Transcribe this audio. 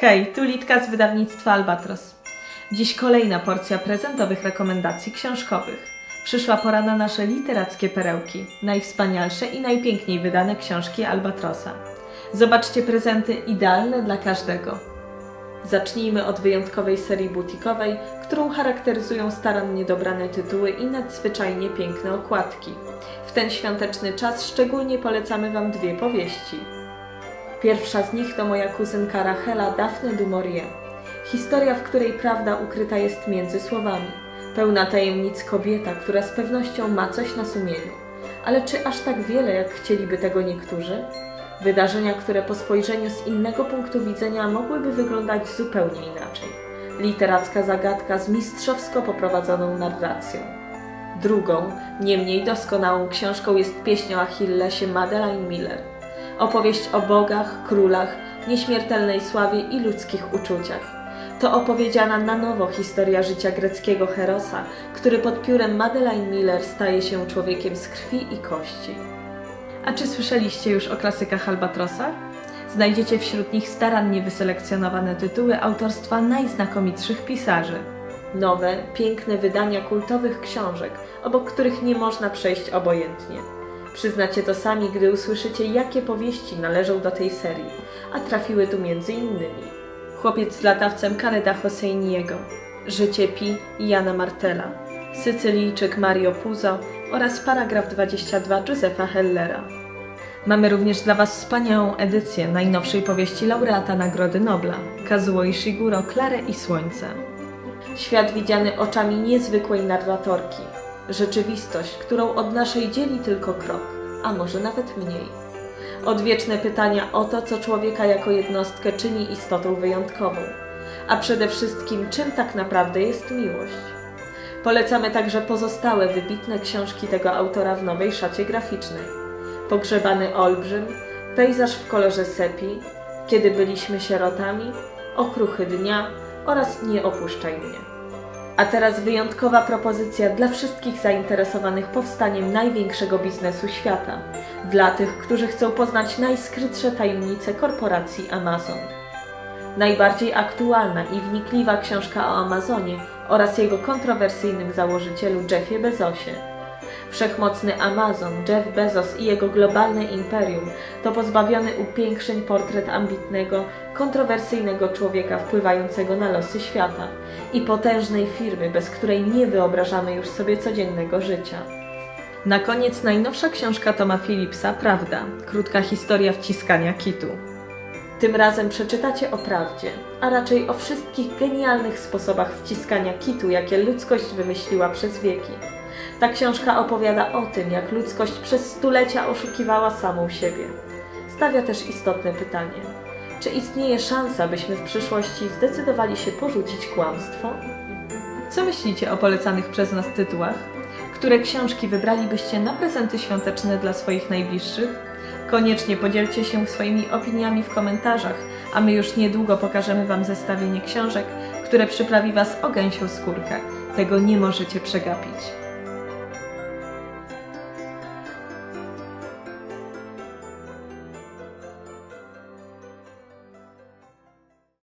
Hej, tu Litka z wydawnictwa Albatros. Dziś kolejna porcja prezentowych rekomendacji książkowych. Przyszła pora na nasze literackie perełki, najwspanialsze i najpiękniej wydane książki Albatrosa. Zobaczcie prezenty idealne dla każdego. Zacznijmy od wyjątkowej serii butikowej, którą charakteryzują starannie dobrane tytuły i nadzwyczajnie piękne okładki. W ten świąteczny czas szczególnie polecamy Wam dwie powieści. Pierwsza z nich to moja kuzynka Rachela Daphne du Maurier. Historia, w której prawda ukryta jest między słowami. Pełna tajemnic kobieta, która z pewnością ma coś na sumieniu. Ale czy aż tak wiele, jak chcieliby tego niektórzy? Wydarzenia, które po spojrzeniu z innego punktu widzenia mogłyby wyglądać zupełnie inaczej. Literacka zagadka z mistrzowsko poprowadzoną narracją. Drugą, nie mniej doskonałą książką jest pieśń o Achillesie Madeleine Miller. Opowieść o bogach, królach, nieśmiertelnej sławie i ludzkich uczuciach. To opowiedziana na nowo historia życia greckiego Herosa, który pod piórem Madeleine Miller staje się człowiekiem z krwi i kości. A czy słyszeliście już o klasykach Albatrosa? Znajdziecie wśród nich starannie wyselekcjonowane tytuły autorstwa najznakomitszych pisarzy. Nowe, piękne wydania kultowych książek, obok których nie można przejść obojętnie. Przyznacie to sami, gdy usłyszycie, jakie powieści należą do tej serii, a trafiły tu między innymi Chłopiec z latawcem Kareda Hosseiniego, Życie Pi Jana Martela, Sycylijczyk Mario Puzo oraz paragraf 22 Józefa Hellera. Mamy również dla Was wspaniałą edycję najnowszej powieści laureata Nagrody Nobla, Kazuo Ishiguro, Klarę i Słońce. Świat widziany oczami niezwykłej narratorki. Rzeczywistość, którą od naszej dzieli tylko krok, a może nawet mniej. Odwieczne pytania o to, co człowieka jako jednostkę czyni istotą wyjątkową, a przede wszystkim, czym tak naprawdę jest miłość. Polecamy także pozostałe wybitne książki tego autora w nowej szacie graficznej. Pogrzebany Olbrzym, Pejzaż w kolorze sepi, Kiedy byliśmy sierotami, Okruchy dnia oraz Nie opuszczaj mnie. A teraz wyjątkowa propozycja dla wszystkich zainteresowanych powstaniem największego biznesu świata, dla tych, którzy chcą poznać najskrytsze tajemnice korporacji Amazon. Najbardziej aktualna i wnikliwa książka o Amazonie oraz jego kontrowersyjnym założycielu Jeffie Bezosie. Wszechmocny Amazon, Jeff Bezos i jego globalne imperium to pozbawiony upiększeń portret ambitnego, kontrowersyjnego człowieka wpływającego na losy świata i potężnej firmy, bez której nie wyobrażamy już sobie codziennego życia. Na koniec najnowsza książka Toma Phillipsa Prawda krótka historia wciskania kitu. Tym razem przeczytacie o prawdzie, a raczej o wszystkich genialnych sposobach wciskania kitu, jakie ludzkość wymyśliła przez wieki. Ta książka opowiada o tym, jak ludzkość przez stulecia oszukiwała samą siebie. Stawia też istotne pytanie: czy istnieje szansa, byśmy w przyszłości zdecydowali się porzucić kłamstwo? Co myślicie o polecanych przez nas tytułach? Które książki wybralibyście na prezenty świąteczne dla swoich najbliższych? Koniecznie podzielcie się swoimi opiniami w komentarzach, a my już niedługo pokażemy Wam zestawienie książek, które przyprawi Was o gęsią skórkę. Tego nie możecie przegapić.